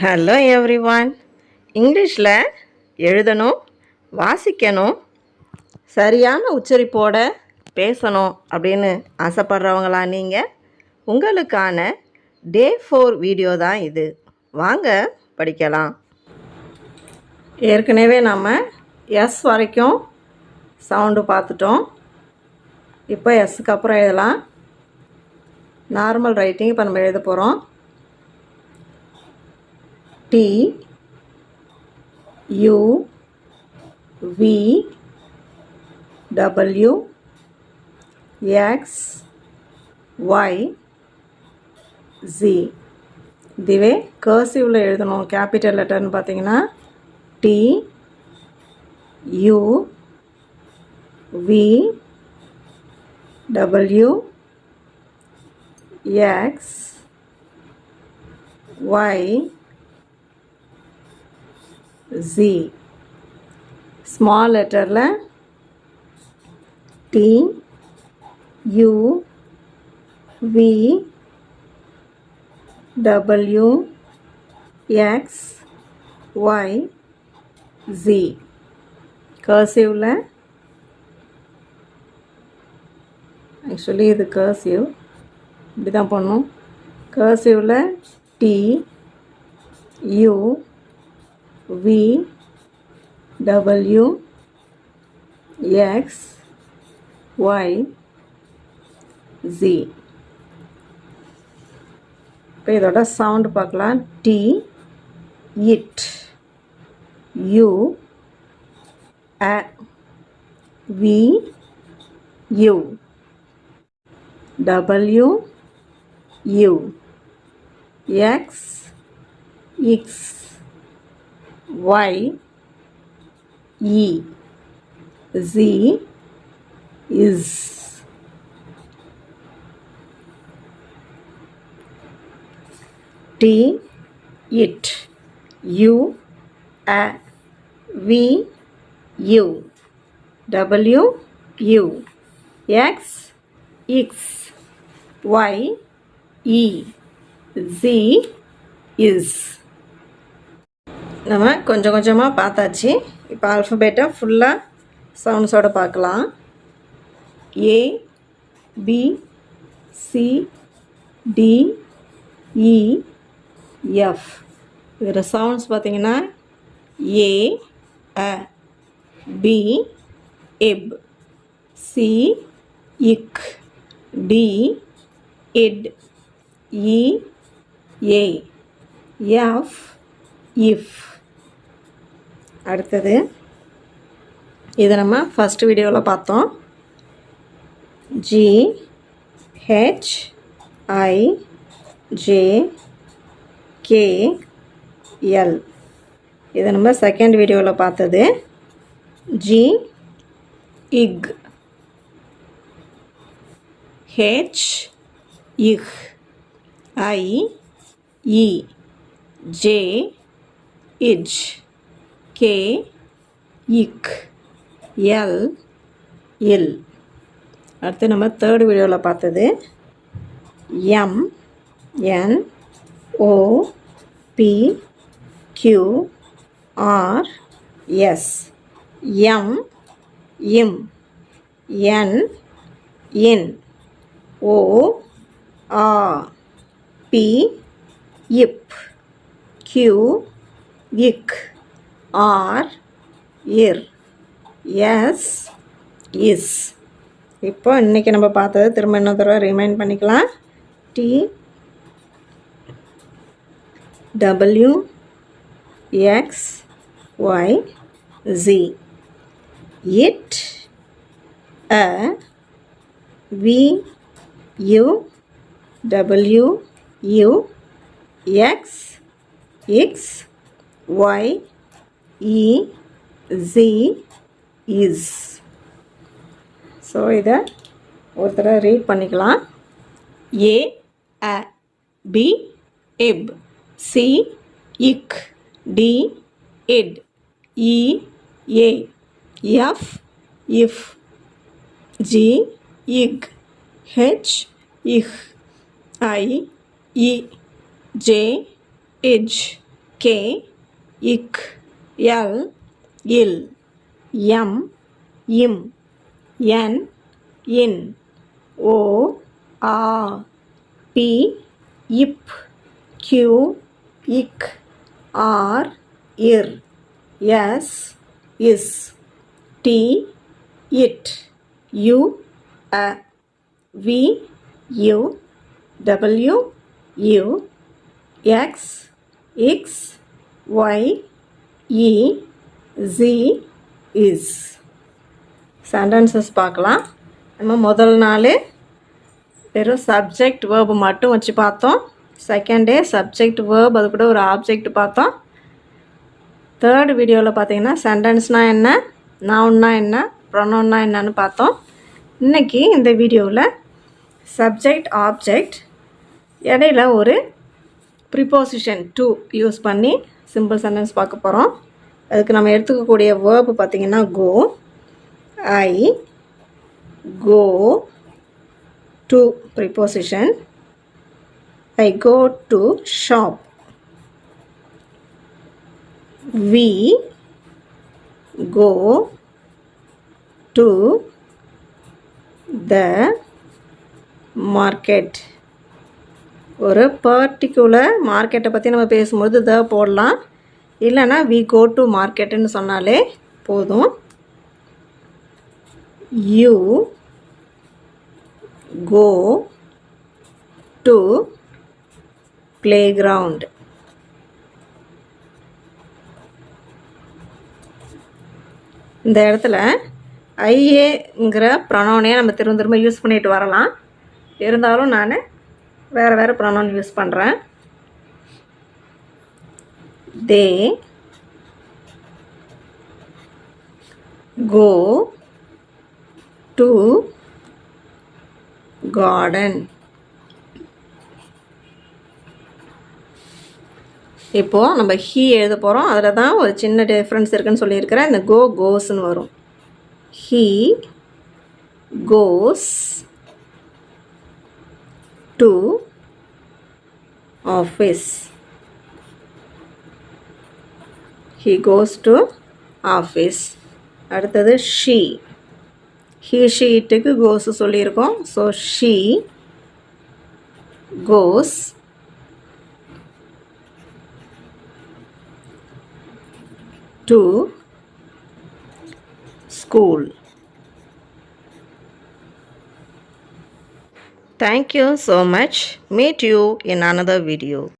Hello every one இங்கிலீஷில் எழுதணும் வாசிக்கணும் சரியான உச்சரிப்போட பேசணும் அப்படின்னு ஆசைப்படுறவங்களா நீங்கள் உங்களுக்கான டே ஃபோர் வீடியோ தான் இது. வாங்க படிக்கலாம். ஏற்கனவே நம்ம எஸ் வரைக்கும் சவுண்டு பார்த்துட்டோம். இப்போ எஸ்ஸுக்கு அப்புறம் எழுதலாம். நார்மல் ரைட்டிங் இப்போ நம்ம எழுத போகிறோம் T U V W X Y Z இதுவே கர்சிவில் எழுதணும் கேபிட்டல் லெட்டர்னு பார்த்தீங்கன்னா T U V W X Y Z small லெட்டரில் T U V W X Y Z. கர்சிவில் ஆக்சுவலி இது கர்சிவ் இப்படி தான் பண்ணும் கர்சிவில் T U V W X Y Z இப்போ இதோட சவுண்டு பார்க்கலாம். டி இட் U a V U W U X இக்ஸ் Y E Z is T it U A V U W U X X Y E Z is நம்ம கொஞ்சம் கொஞ்சமாக பார்த்தாச்சு. இப்போ ஆல்ஃபபேட்டை ஃபுல்லாக சவுண்ட்ஸோடு பார்க்கலாம். A B C D E F இதில் sounds பார்த்தீங்கன்னா ஏ அ பி எப் சி இக் டி இட் இ ஏ எஃப் இஃப் அடுத்தது. இதை நம்ம ஃபஸ்ட் வீடியோவில் பார்த்தோம். G H I J K L இதை நம்ம செகண்ட் வீடியோவில் பார்த்தது. ஜி இக் ஹெச் இஹ் ஐ இ ஜே இஜ் கே இக் எல் எல் அடுத்து நம்ம தேர்ட் வீடியோவில் பார்த்தது M N O P Q R S M இம் என் இன் ஓ ஆ பி இப் கியூ இக் ஆர் இர். எஸ் இஸ். இப்போ இன்றைக்கி நம்ம பார்த்தது திரும்ப இன்னொரு தடவை ரிமைண்ட் பண்ணிக்கலாம். T W X Y Z. It அ V U W U X X Y இ ஜி இஸ் ஸோ இதை ஒருத்தரை ரீட் பண்ணிக்கலாம். ஏ அ பி எப் சி இக் டி எட் இ ஏ எஃப் இஃப் ஜி இக் ஹெச் இஹ் ஐ இ ஜே எஜ் கே இக் எல் இல் எம் இம் என் இன் ஓ ஆ பி இப் கியூ இக் ஆர் இர் எஸ் இஸ் டி இட் யு அ V U W U X X Y இ ஜி இஸ் சென்டென்சஸ் பார்க்கலாம். நம்ம முதல் நாள் வெறும் சப்ஜெக்ட் வேர்பு மட்டும் வச்சு பார்த்தோம். செகண்ட் டே சப்ஜெக்ட் வேர்ப் அது கூட ஒரு ஆப்ஜெக்ட் பார்த்தோம். தேர்ட் வீடியோவில் பார்த்தீங்கன்னா சென்டென்ஸ்னால் என்ன நவுன்னா என்ன ப்ரொனவுன்னா என்னன்னு பார்த்தோம். இன்றைக்கி இந்த வீடியோவில் சப்ஜெக்ட் ஆப்ஜெக்ட் இடையில ஒரு ப்ரிப்போசிஷன் டூ யூஸ் பண்ணி சிம்பிள் சென்டென்ஸ் பார்க்க போகிறோம் அதுக்கு நம்ம எடுத்துக்கக்கூடிய வேர்பு பார்த்திங்கன்னா go I go to preposition I go to shop we go to the market ஒரு பர்டிகுலர் மார்க்கெட்டை பற்றி நம்ம பேசும்போது த போடலாம். இல்லைன்னா வி கோ டு மார்க்கெட்டுன்னு சொன்னாலே போதும். You go to play ground இந்த இடத்துல ஐஏங்கிற ப்ரொனவுனே நம்ம திரும்ப திரும்ப யூஸ் பண்ணிட்டு வரலாம். இருந்தாலும் நான் வேறு வேறு ப்ரொனவுன் யூஸ் பண்ணுறேன் தே கோ டு கார்டன். இப்போது நம்ம ஹீ எழுத போகிறோம் அதில் தான் ஒரு சின்ன டிஃப்ரென்ஸ் இருக்குன்னு சொல்லியிருக்கிறேன். இந்த கோ கோஸ்ன்னு வரும். He goes to office he goes to office அடுத்தது ஷீ ஹீ ஷீட்டுக்கு கோஸ் சொல்லியிருக்கோம். So she goes to school. Thank you so much. Meet you in another video.